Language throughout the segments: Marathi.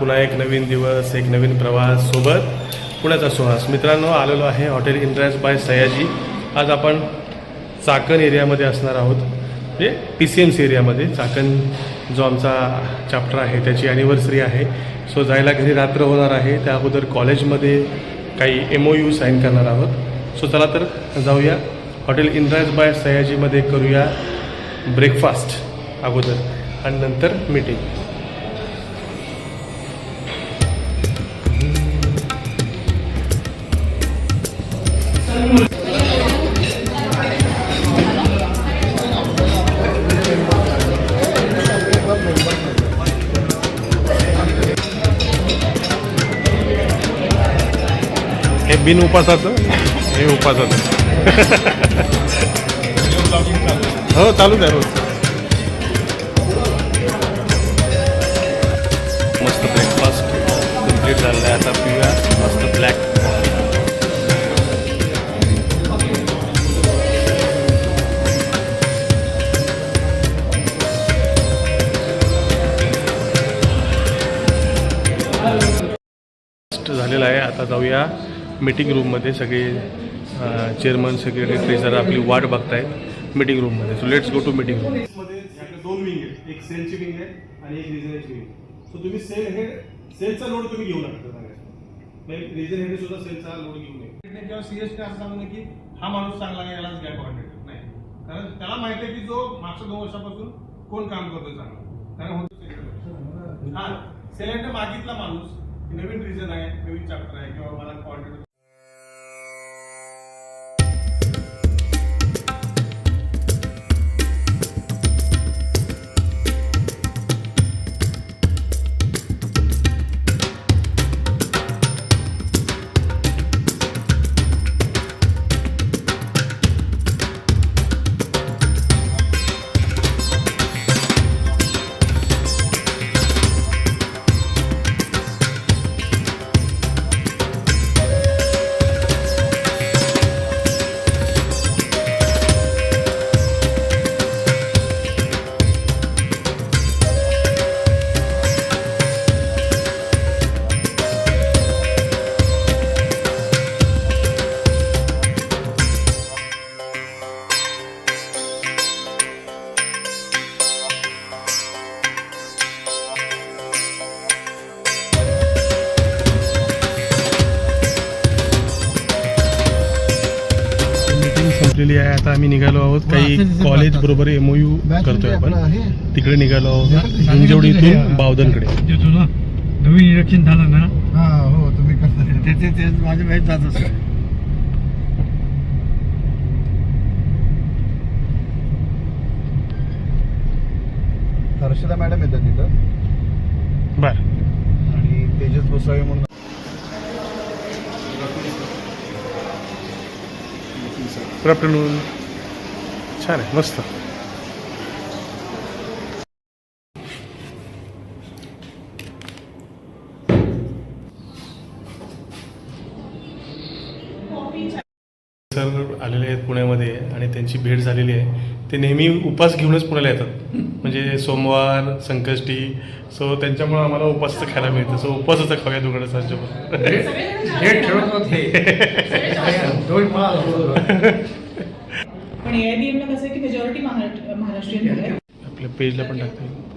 पुन्हा एक नवीन दिवस एक नवीन प्रवास सोबत पुण्याचा सुहास. मित्रांनो आलेलो आहे हॉटेल इंद्रास बाय सयाजी. आज आपण चाकण एरियामध्ये असणार आहोत. म्हणजे पी सी एम सी एरियामध्ये. चाकण जो आमचा चॅप्टर आहे त्याची ॲनिव्हर्सरी आहे. सो जायला घरी रात्र होणार आहे. त्या अगोदर कॉलेजमध्ये काही एम ओ यू साईन करणार आहोत. सो चला तर जाऊया. हॉटेल इंद्रास बाय सयाजीमध्ये करूया ब्रेकफास्ट अगोदर. आणि नंतर मीटिंग हे बिन उपासाचं हे उपासाचं. हो चालूच आहे हो. रोज झालेलं आहे. आता जाऊया मीटिंग रूममध्ये सगळे चेअरमन सेक्रेटरी ट्रेझर आपली वाट बघतायत मीटिंग रूममध्ये so let's go to meeting रूममध्ये दोन विंग आहेत. एक सेलची विंग आहे आणि एक रिजनची विंग सो तुम्ही सेल हेड सेलचा लोड तुम्ही घेऊ नका म्हणजे रिजन हेड सुद्धा सेलचा लोड घेऊ नये. किंवा सिरियसली असं सांगणं की हा माणूस चांगला आहे यालाच घ्या कॉन्ट्रॅक्टर नाही. कारण त्याला माहिती आहे की जो मागच्या दोन वर्षापासून कोण काम करतोय चांगलं. कारण होतो. हा. सिलेंडर मागितला माणूस नवीन रिझन आहे नवीन चॅप्टर आहे किंवा मला क्वांटिटी आता आम्ही निघालो आहोत. काही कॉलेज बरोबर एमओयू करतोय आपण. तिकडे निघालो आहोत. हिंजवडी इथून बावधनकडे. नवीन इलेक्शन झालं ना? हा हो तुम्ही करता. माझ्या माहीत जात असं हर्षदा मॅडम येतात तिथं. बर. आणि तेजस गोसावी म्हणून गुड आफ्टरनून छान आहे मस्त. सर आलेले आहेत पुण्यामध्ये आणि त्यांची भेट झालेली आहे. ते नेहमी उपास घेऊनच पुण्याला येतात. म्हणजे सोमवार संकष्टी सो त्यांच्यामुळे आम्हाला उपासचं खायला मिळतं. सो उपासाचं खाऊया दुकडे सांजेवर हे ठेवत होते. दोन पण एआयबीएम ला कसं आहे की मेजॉरिटी महाराष्ट्रीयन मुलं आहेत आपल्या पेजला पण टाकता येईल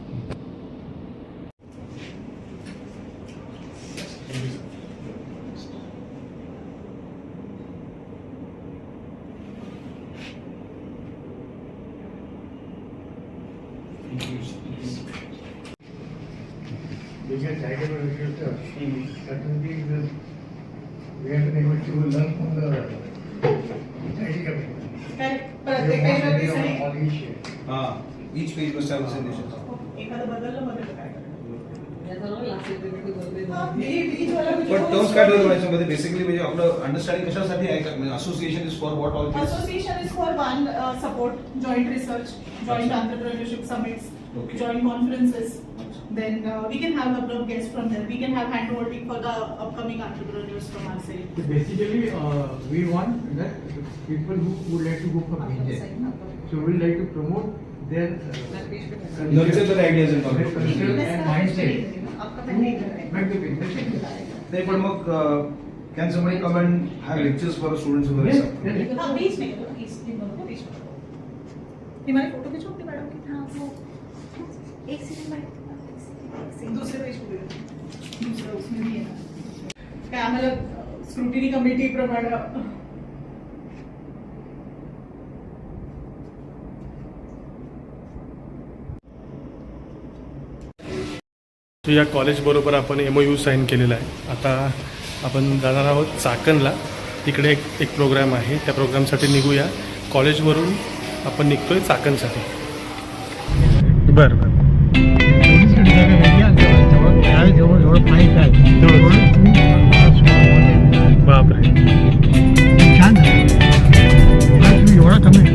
काय प्रत्येक पेजला तीस आणि each page. must have a solution. एखादं बदललं मध्ये तर काय? ही- ही ज्वाला म्हणजे पण टर्म्स काय ठरवलं याच्यामध्ये बेसिकली म्हणजे आपलं अंडरस्टँडिंग कशासाठी आहे? का म्हणजे association is for what all Association is for one uh, support, joint research, joint entrepreneurship summits, Okay. joint conferences. Then uh, we can have a couple of guests from there. We can have hand holding for the upcoming entrepreneurs from our side. Basically, uh, we want that people who would like to go for business. So we like to promote their uh, Nurture their ideas and their concepts. culture and mindset. आपका पहले ही घर Back to आएगा page. Schedule आएगा नाही पण मग can somebody come and have lectures for students वगैरे Yes, सर yes. हाँ बीच में तो बीच में दोनों को बीच में हिमालय फोटो खींचो अपनी मैडम की हाँ वो एक सेकंड मैडम एक सेकंड दूसरे पेज दूसरा उसमें भी है काय आम्हाला स्क्रुटिनी कमिटी प्रमाणे या कॉलेजबरोबर आपण एम ओ यू साईन केलेला आहे. आता आपण जाणार आहोत चाकणला. तिकडे एक एक प्रोग्राम आहे. त्या प्रोग्रामसाठी निघूया. कॉलेजवरून आपण निघतोय चाकणसाठी. बरं बरं. तेवढं बापरे. छान एवढा कमी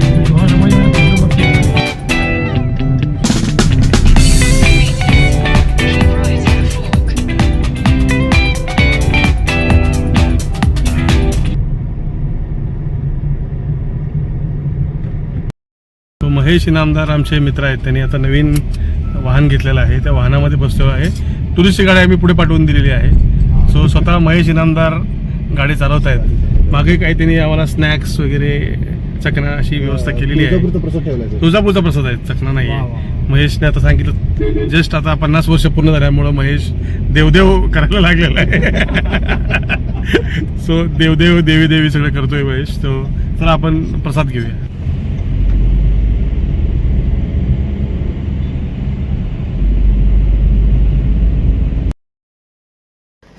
महेश इनामदार आमचे मित्र आहेत. त्यांनी आता नवीन वाहन घेतलेलं आहे. त्या वाहनामध्ये बसलेलो आहे. टुरिस्टची गाडी आम्ही पुढे पाठवून दिलेली आहे. सो स्वतः महेश इनामदार गाडी चालवत आहेत मागे काही त्यांनी आम्हाला स्नॅक्स वगैरे चकना अशी व्यवस्था केलेली आहे. तुळजापूरचं प्रसाद आहे. चकना नाही आहे. महेशने आता सांगितलं जस्ट आता पन्नास वर्ष पूर्ण झाल्यामुळं महेश देवदेव करायला लागलेला आहे. सो देवदेव देवी देवी सगळं करतोय महेश. तो तर आपण प्रसाद घेऊया.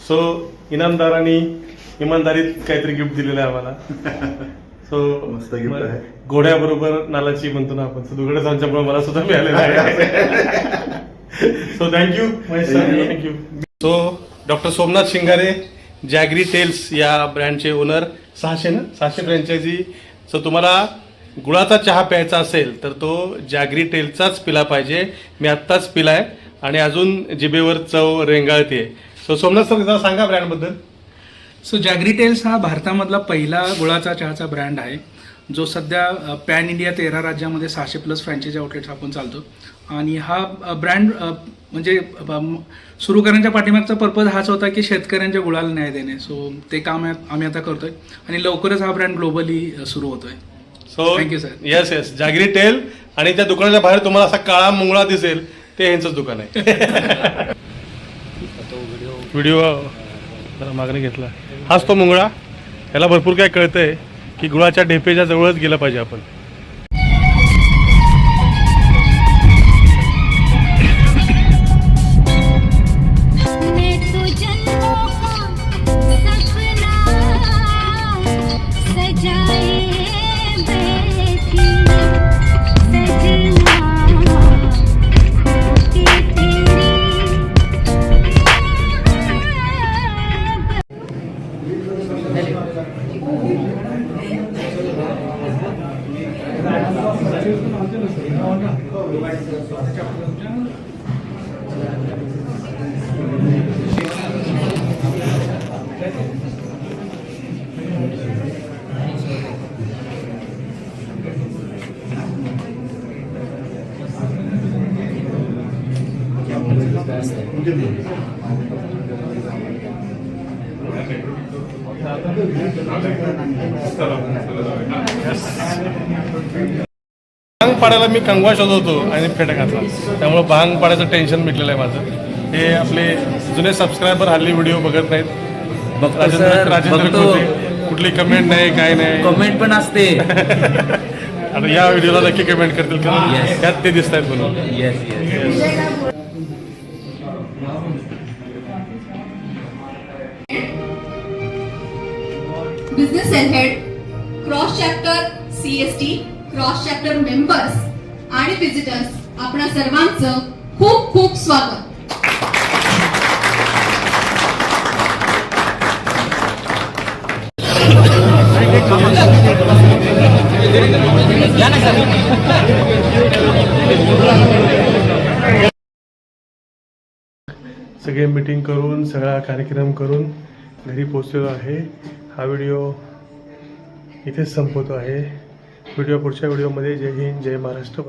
सो इनामदारांनी इमानदारीत काहीतरी गिफ्ट दिलेलं आहे आम्हाला. सो मस्त gift आहे. घोड्याबरोबर नालाची म्हणतो ना आपण. दुगडे सांच्यामुळे मला सुद्धा मिळालेलं आहे. So thank you Mahesh thank you so doctor Somnath Shingare Jaggery Tales या ब्रँडचे ओनर सहाशे ना? सहाशे फ्रँचायझी सो तुम्हाला गुळाचा चहा प्यायचा असेल तर तो जॅग्री टेलचाच पिला पाहिजे. मी आत्ताच पिलाय. आणि अजून जिभेवर चव रेंगाळते सो सोमनाथ सर सांगा ब्रँडबद्दल सो जॅग्री टेल्स हा भारतामधला पहिला गुळाचा चहाचा ब्रँड आहे. जो सध्या पॅन इंडिया तेरा राज्यामध्ये सहाशे प्लस फ्रँचायझी आउटलेट्स आपण चालतो. आणि हा ब्रँड म्हणजे सुरू करण्याच्या पाठीमागचा पर्पज हाच होता की शेतकऱ्यांच्या गुळाला न्याय देणे. सो ते काम आम्ही आता करतोय. आणि लवकरच हा ब्रँड ग्लोबली सुरू होतोय. So you, sir. Yes yes Jaggery Tale आणि त्या दुकानाच्या बाहेर तुम्हाला असा काळा मुंगळा दिसेल ते ह्यांचंच दुकान आहे. व्हिडिओ जरा मागणी घेतला. हाच तो मुंगळा. याला भरपूर काय कळतंय की गुळाच्या ढेपेच्या जवळच गेलं पाहिजे आपण. भांग पाडायला मी कंगवा शोधवतो आणि फेटा घातला. त्यामुळे भांग पाडायचं टेन्शन मिटलेलं आहे माझं. हे आपले जुने सबस्क्रायबर हल्ली व्हिडिओ बघत नाहीत. राजेंद्र कुठली कमेंट नाही काय नाही. कमेंट पण असते. आता या व्हिडिओला नक्की कमेंट करतील कारण. त्यात ते दिसत आहेत म्हणून yes yes business cell head, cross chapter CST cross chapter members आणि व्हिजिटर्स आपणा सर्वांचं खूप खूप स्वागत. सगळे मीटिंग करून सगळा कार्यक्रम करून घरी पोचलेलो आहे. हा व्हिडिओ इथेच संपवतो आहे. व्हिडिओ पुढच्या व्हिडिओमध्ये. जय हिंद जय महाराष्ट्र.